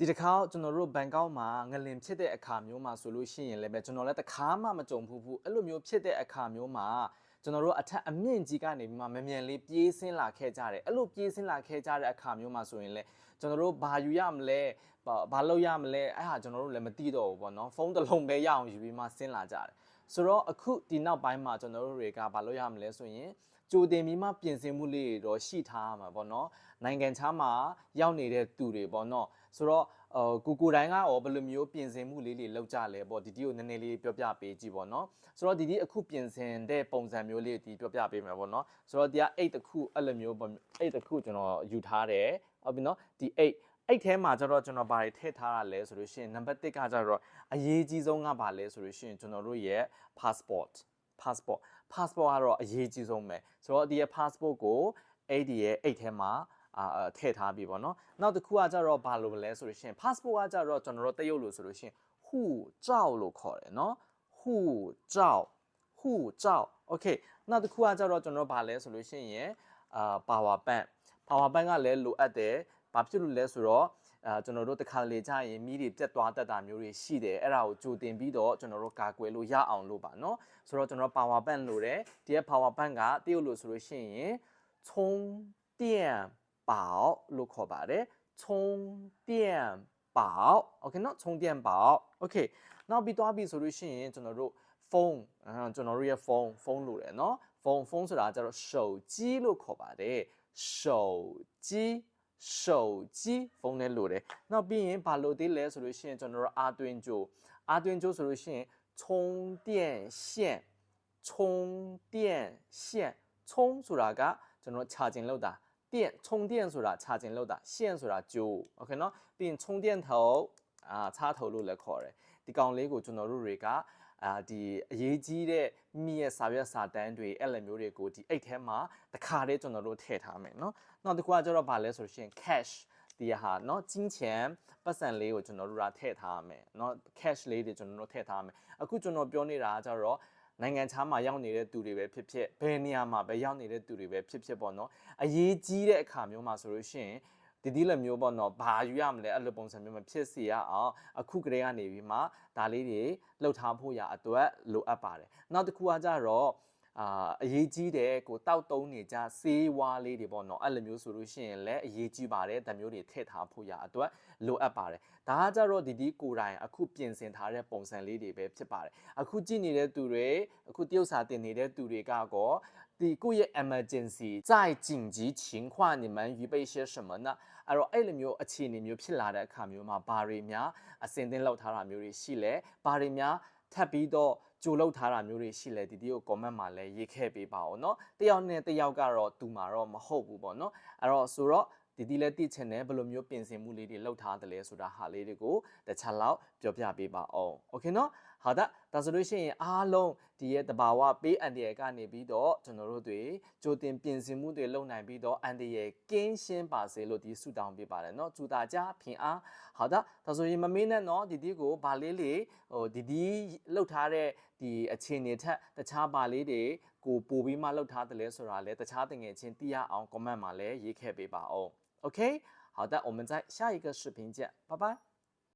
ဒီတစ်ခါကျွန်တော်တို့ဘန်ကောက်မှာငလင်ဖြစ်တဲ့အခါမျိုးမှာဆိုလို့ရှိရင်လည်းပဲကျွန်တော်လည်းတစ်ခါမှမကြုံဘူးဘူးအဲ့လိုမျိုးဖြစ်တဲ့အခါမျိုးမှာကျွန်တော်တို့အထက်အမြင့်ကြီးကနေပြီးမှမမြန်လေးပြေးဆင်းလာခဲ့ကြတယ်အဲ့လိုပြေးဆင်းလာခဲ့ကြတဲ့အခါမျိုးမှာဆိုရင်လည်းကျွန်တော်တို့ဘာယူရမလဲဘာဘာလုပ်ရမလဲအဲ့ဟာကျွန်တော်တို့လည်းမသိတော့ဘူးပေါ့နော်ဖုန်းတစ်လုံးပဲရအောင်ယူပြီးမှဆင်းလာကြတယ် ဆိုတော့အခုဒီနောက်ပိုင်းမှာကျွန်တော်တို့တွေကဘာလုပ်ရမလဲဆိုရင်ကြိုတင်ပြီးမှပြင်ဆင်မှုလေးတွေတော့ရှိထားရမှာပေါ့နော်နိုင်ငံခြားမှာရောက်နေတဲ့သူတွေပေါ့နော်ဆိုတော့ဟိုကိုကိုတိုင်းကရောဘယ်လိုမျိုးပြင်ဆင်မှုလေးတွေလုပ်ကြလဲပေါ့ဒီဒီကိုနည်းနည်းလေးပြောပြပေးကြည့်ပေါ့နော်ဆိုတော့ဒီဒီအခုပြင်ဆင်တဲ့ပုံစံမျိုးလေးဒီပြောပြပေးမယ်ပေါ့နော်ဆိုတော့ဒီက8တခုအဲ့လိုမျိုးပေါ့8တခုကျွန်တော်ယူထားတယ်ဟုတ်ပြီနော်ဒီ8 အဲ့ထဲမှာကျတော့ကျွန်တော်ဘာတွေထည့်ထားတာလဲဆိုလို့ရှိရင်နံပါတ်1ကကျတော့အရေးကြီးဆုံးကဘာလဲဆိုလို့ရှိရင်ကျွန်တော်တို့ရဲ့ passport passport passport ကတော့အရေးကြီးဆုံးပဲဆိုတော့ဒီရဲ့ passport ကိုအဲ့ဒီရဲ့အဲ့ထဲမှာအာထည့်ထားပြီပေါ့နော်နောက်တစ်ခုကကြတော့ဘာလို့လဲဆိုလို့ရှိရင် passport ကကြတော့ကျွန်တော်တို့တရုတ်လို့ဆိုလို့ရှိရင်ဟူကြောက်လို့ခေါ်တယ်နော်ဟူကြောက်ဟူကြောက် okay နောက်တစ်ခုကကြတော့ကျွန်တော်တို့ဘာလဲဆိုလို့ရှိရင်အာ power bank power bank ကလည်းလိုအပ်တယ် ဘာဖြစ်လို့လဲဆိုတော့အာကျွန်တော်တို့တခါလေကြာရင်မိတွေပြက်သွားတတ်တာမျိုးတွေရှိတယ်အဲ့ဒါကိုကြိုတင်ပြီးတော့ကျွန်တော်တို့ကာကွယ်လို့ရအောင်လို့ပါနော်ဆိုတော့ကျွန်တော် power bank လိုတယ်တရက် power bank ကတရုတ်လို့ဆိုလို့ရှိရင်充电宝လို့ခေါ်ပါတယ်充电宝 okay နော်充电宝 okay နောက်ပြီးသွားပြီဆိုလို့ရှိရင်ကျွန်တော်တို့ဖုန်းကျွန်တော်တို့ရဲ့ဖုန်းဖုန်းလိုတယ်နော်ဖုန်းဖုန်းဆိုတာကျတော့手机လို့ခေါ်ပါတယ်手机手机ဖုန်းနဲ့လို့တယ်နောက်ပြီးရင်ဘာလို့သေးလဲဆိုလို့ရှိရင်ကျွန်တော်တို့အာတွင်ကြိုအာတွင်ကြိုဆိုလို့ရှိရင်充电线充电线充ဆိုတာကကျွန်တော် charging လုပ်တာ电充电ဆိုတာ charging လုပ်တာ线ဆိုတာကြို okay เนาะပြီးရင်充电头အာ插头လို့လည်းခေါ်တယ်ဒီကောင်လေးကိုကျွန်တော်တို့တွေက အာဒီအရေးကြီးတဲ့မိရဲ့စာရွက်စာတမ်းတွေအဲ့လိုမျိုးတွေကိုဒီအိတ်ထဲမှာတစ်ခါတည်းကျွန်တော်တို့ထည့်ထားမယ်เนาะနောက်တစ်ခုကကျတော့ဗာလဲဆိုလို့ရှိရင် cash ဒီဟာเนาะ金钱ပတ်စံလေးကိုကျွန်တော်တို့ကထည့်ထားရမယ်เนาะ cash လေးတွေကျွန်တော်တို့ထည့်ထားရမယ်အခုကျွန်တော်ပြောနေတာကကျတော့နိုင်ငံခြားမှာရောက်နေတဲ့သူတွေပဲဖြစ်ဖြစ်ဘယ်နေရာမှာပဲရောက်နေတဲ့သူတွေပဲဖြစ်ဖြစ်ပေါ့နော်အရေးကြီးတဲ့အခါမျိုးမှာဆိုလို့ရှိရင် ဒီဒီလိုမျိုးပေါ့နော်ဘာယူရမလဲအဲ့လိုပုံစံမျိုးမဖြစ်စေရအောင်အခုကလေးကနေပြီးမှဒါလေးတွေလှုပ်ထားဖို့ရအတွက်လိုအပ်ပါတယ်နောက်တစ်ခုကကြတော့အာအရေးကြီးတယ်ကိုတောက်တုံးနေကြဆေးဝါးလေးတွေပေါ့နော်အဲ့လိုမျိုးဆိုလို့ရှိရင်လည်းအရေးကြီးပါတယ်ဒါမျိုးတွေထည့်ထားဖို့ရအတွက်လိုအပ်ပါတယ်ဒါကကြတော့ဒီဒီကိုယ်တိုင်အခုပြင်ဆင်ထားတဲ့ပုံစံလေးတွေပဲဖြစ်ပါတယ်အခုကြည့်နေတဲ့သူတွေအခုတရုတ်စာတင်နေတဲ့သူတွေကကော ဒီကိုယ့်ရဲ့ emergency 在紧急情况你们预备些什么呢အဲ့တော့အဲ့လိုမျိုးအခြေအနေမျိုးဖြစ်လာတဲ့အခါမျိုးမှာဘာတွေများအစင်သင်းလောက်ထားတာမျိုးတွေရှိလဲဘာတွေများထပ်ပြီးတော့ကြိုလောက်ထားတာမျိုးတွေရှိလဲဒီဒီကို comment မှာလည်းရေးခဲ့ပေးပါဦးเนาะတယောက်နဲ့တယောက်ကတော့တူမှာတော့မဟုတ်ဘူးပေါ့เนาะအဲ့တော့ဆိုတော့ဒီဒီလည်းသိချင်တယ်ဘယ်လိုမျိုးပြင်ဆင်မှုလေးတွေလုပ်ထားတယ်လဲဆိုတာဟာလေးတွေကိုတခြားလောက်ပြောပြပေးပါအောင်โอเคเนาะ 好的ဒါဆိုလို့ရှိရင်အားလုံးဒီရဲ့တဘာဝပေးအန်တရယ်ကနေပြီးတော့ကျွန်တော်တို့တွေကြိုတင်ပြင်ဆင်မှုတွေလုပ်နိုင်ပြီးတော့အန်တရယ်ကင်းရှင်းပါစေလို့ဒီဆုတောင်းပေးပါတယ်เนาะ祝大家平安好的ဒါဆိုရင်မမေးနဲ့เนาะဒီဒီကိုဗာလေးလေးဟိုဒီဒီလှုပ်ထားတဲ့ဒီအခြေအနေထက်တခြားဗာလေးတွေကိုပို့ပြီးမှလှုပ်ထားတယ်လဲဆိုတာလဲတခြားတငယ်ချင်းသိရအောင် comment မှာလည်းရေးခဲ့ပေးပါအောင် OK，好的，我们在下一个视频见，拜拜。